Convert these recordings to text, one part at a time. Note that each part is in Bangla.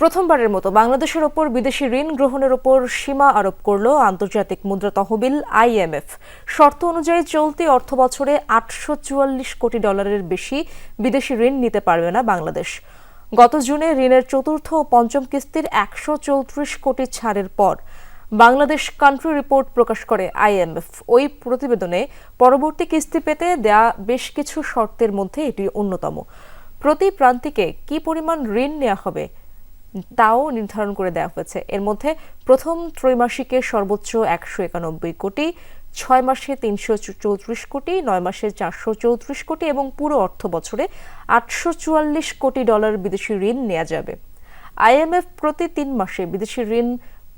প্রথমবারের মতো বাংলাদেশের ওপর বিদেশি ঋণ গ্রহণের ওপর সীমা আরোপ করল আন্তর্জাতিক মুদ্রা তহবিল আইএমএফ। শর্ত অনুযায়ী চলতি অর্থ বছরে আটশো চুয়াল্লিশ কোটি ডলারের বেশি বিদেশি ঋণ নিতে পারবে না বাংলাদেশ। গত জুনে ঋণের চতুর্থ ও পঞ্চম কিস্তির একশো চৌত্রিশ কোটি ছাড়ের পর বাংলাদেশ কান্ট্রি রিপোর্ট প্রকাশ করে আইএমএফ। ওই প্রতিবেদনে পরবর্তী কিস্তি পেতে দেয়া বেশ কিছু শর্তের মধ্যে এটি অন্যতম। প্রতি প্রান্তিকে কি পরিমাণ ঋণ নেওয়া হবে তাও নির্ধারণ করে দেওয়া হয়েছে। এর মধ্যে প্রথম ত্রৈমাসিকে সর্বোচ্চ একশো একানব্বই কোটি, ছয় মাসে তিনশো চৌত্রিশ কোটি, নয় মাসে চারশো চৌত্রিশ কোটি এবং পুরো অর্থ বছরে আটশো চুয়াল্লিশ কোটি ডলার বিদেশি ঋণ নেওয়া যাবে। আইএমএফ প্রতি তিন মাসে বিদেশি ঋণ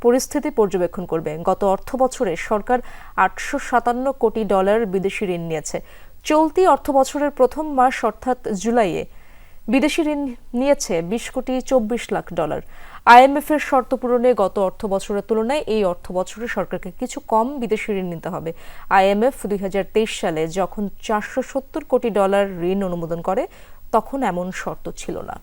পরিস্থিতি পর্যবেক্ষণ করবে। গত অর্থ বছরে সরকার আটশো সাতান্ন কোটি ডলার বিদেশি ঋণ নিয়েছে। চলতি অর্থ বছরের প্রথম মাস অর্থাৎ জুলাইয়ে বিদেশি ঋণ নিয়েছে বিশ কোটি চব্বিশ লাখ ডলার। আইএমএফ এর শর্ত পূরণে গত অর্থ বছরের তুলনায় এই অর্থ বছরে সরকারকে কিছু কম বিদেশি ঋণ নিতে হবে। আইএমএফ দুই হাজার তেইশ সালে যখন চারশো সত্তর কোটি ডলার ঋণ অনুমোদন করে, তখন এমন শর্ত ছিল না।